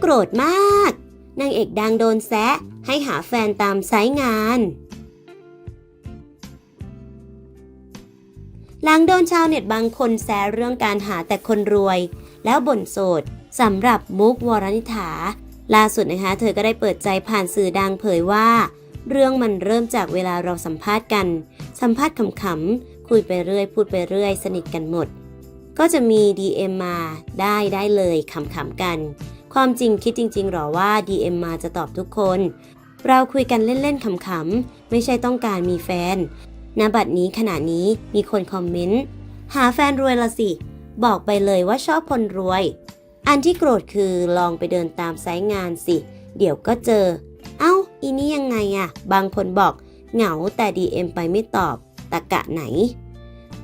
โกรธมาก นางเอกดังโดนแซะให้หาแฟนตามไซต์งาน หลังโดนชาวเน็ตบางคนแซะเรื่องการหาแต่คนรวย แล้วบ่นโสดสำหรับมุกวรนิฐา ล่าสุดนะคะ เธอก็ได้เปิดใจผ่านสื่อดังเผยว่า เรื่องมันเริ่มจากเวลาเราสัมภาษณ์กัน สัมภาษณ์ขำๆคุยไปเรื่อย พูดไปเรื่อย สนิทกันหมดก็จะมี DM มาได้ได้เลยขำๆกัน ความจริงคิดจริงๆหรอว่า DM มาจะตอบทุกคน เราคุยกันเล่นๆขำๆ ไม่ใช่ต้องการมีแฟนณบัดนี้ขณะนี้มีคนคอมเมนต์ หาแฟนรวยละสิ บอกไปเลยว่าชอบคนรวย อันที่โกรธคือลองไปเดินตามไซต์งานสิ เดี๋ยวก็เจอ เอ้า อีนี่ยังไงอะบางคนบอก เหงาแต่ DM ไปไม่ตอบตะกะไหน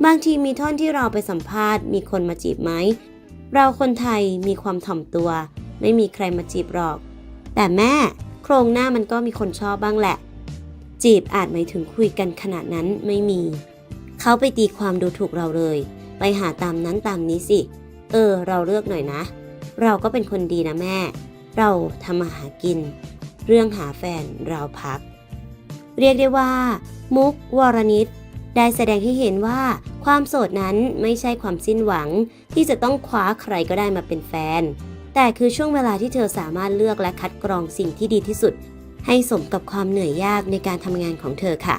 บางทีมีท่อนที่เราไปสัมภาษณ์ มีคนมาจีบไหม เราคนไทยมีความถ่อมตัว ไม่มีใครมาจีบหรอก แต่แม่โครงหน้ามันก็มีคนชอบบ้างแหละ จีบอาจหมายถึงคุยกันขนาดนั้นไม่มี เขาไปตีความดูถูกเราเลย ไปหาตามนั้นตามนี้สิ เออ เราเลือกหน่อยนะ เราก็เป็นคนดีนะแม่ เราทำมาหากิน เรื่องหาแฟนเราพัก เรียกได้ว่า มุกวรนิตได้แสดงให้เห็นว่าความโสดนั้นไม่ใช่ความสิ้นหวังที่จะต้องคว้าใครก็ได้มาเป็นแฟน แต่คือช่วงเวลาที่เธอสามารถเลือกและคัดกรองสิ่งที่ดีที่สุด ให้สมกับความเหนื่อยยากในการทำงานของเธอค่ะ